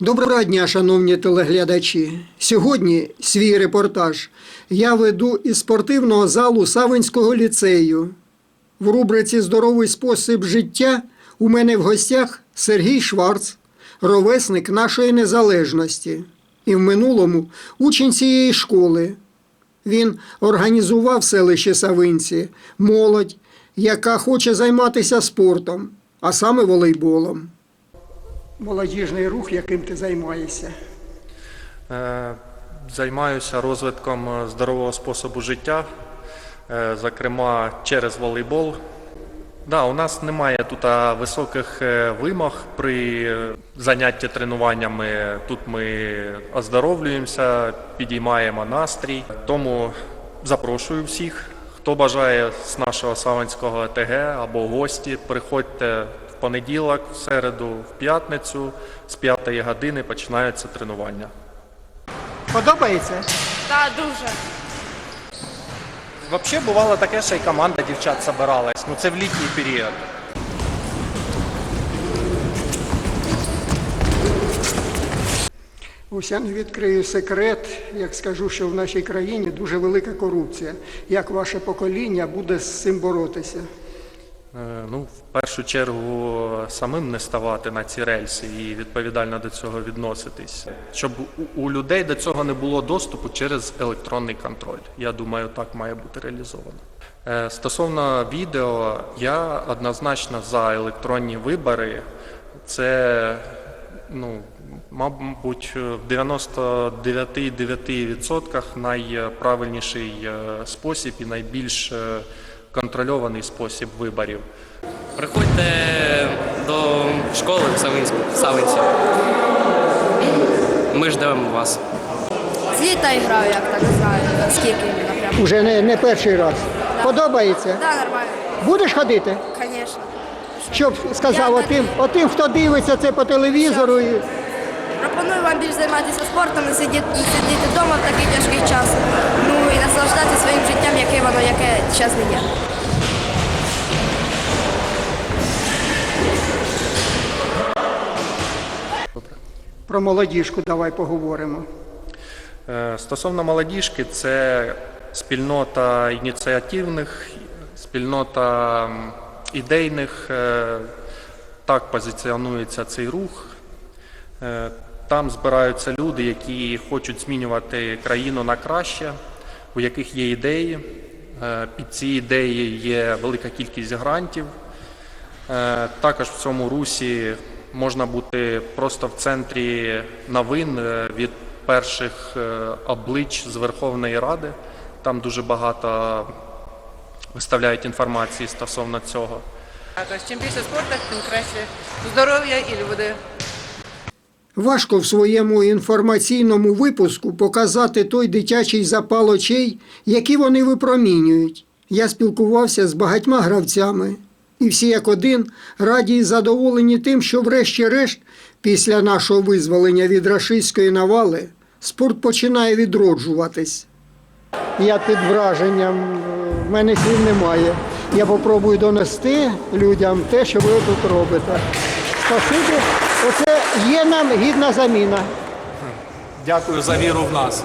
Доброго дня, шановні телеглядачі. Сьогодні свій репортаж я веду із спортивного залу Савинського ліцею. В рубриці Здоровий спосіб життя у мене в гостях Сергій Шварц, ровесник нашої незалежності, і в минулому учень цієї школи. Він організував в селищі Савинці молодь, яка хоче займатися спортом, а саме волейболом. Молодіжний рух, яким ти займаєшся. Е, Займаюся розвитком здорового способу життя, е, зокрема через волейбол. Да, у нас немає тут високих е, вимог при занятті тренуваннями. Тут ми оздоровлюємося, підіймаємо настрій. Тому запрошую всіх, хто бажає з нашого Саванського ОТГ або гості, приходьте в понеділок, в середу, в п'ятницю, з 5 години починаються тренування. Подобається? Так, дуже. Взагалі бувало таке, що і команда дівчат збиралась. Ну це в літній період. Ось я не відкрию секрет, як скажу, що в нашій країні дуже велика корупція. Як ваше покоління буде з цим боротися? Е, Ну, в першу чергу самим не ставати на ці рельси і відповідально до цього відноситись, щоб у- людей до цього не було доступу через електронний контроль. Я думаю, так має бути реалізовано. Е, Стосовно відео, я однозначно за електронні вибори. Це ну, мабуть, в 99,9% найправильніший е, спосіб і найбільш контрольований спосіб виборів. Приходьте до школи в Савинську, в Савинці. Ми ждемо вас. З літа граю, як так знаю, скільки напрямку. Уже не, не перший раз. Подобається? Так, нормально, Будеш ходити? звісно. Щоб сказав Я отим, отим, хто дивиться це по телевізору. І... Пропоную вам більш займатися спортом, не сидіти, не сидіти вдома в такий тяжкий час. Ну і наслаждатися своїм життям, яке воно, яке зараз не є. Про молодіжку давай поговоримо. Е, Стосовно молодіжки, це спільнота ініціативних, спільнота ідейних. е, Так позиціонується цей рух. Там збираються люди, які хочуть змінювати країну на краще, у яких є ідеї. Е, Під ці ідеї є велика кількість грантів. Е, Також в цьому русі можна бути просто в центрі новин е, від перших облич з Верховної Ради. Там дуже багато виставляють інформації стосовно цього. Тобто, чим більше спорту, тим краще здоров'я і люди. Важко в своєму інформаційному випуску показати той дитячий запал очей, які вони випромінюють. Я спілкувався з багатьма гравцями, і всі як один раді і задоволені тим, що врешті-решт, після нашого визволення від рашистської навали, спорт починає відроджуватись. Я під враженням, в мене слів немає. Я попробую донести людям те, що ви тут робите. Спасибі. Оце є нам гідна заміна. Дякую за віру в нас.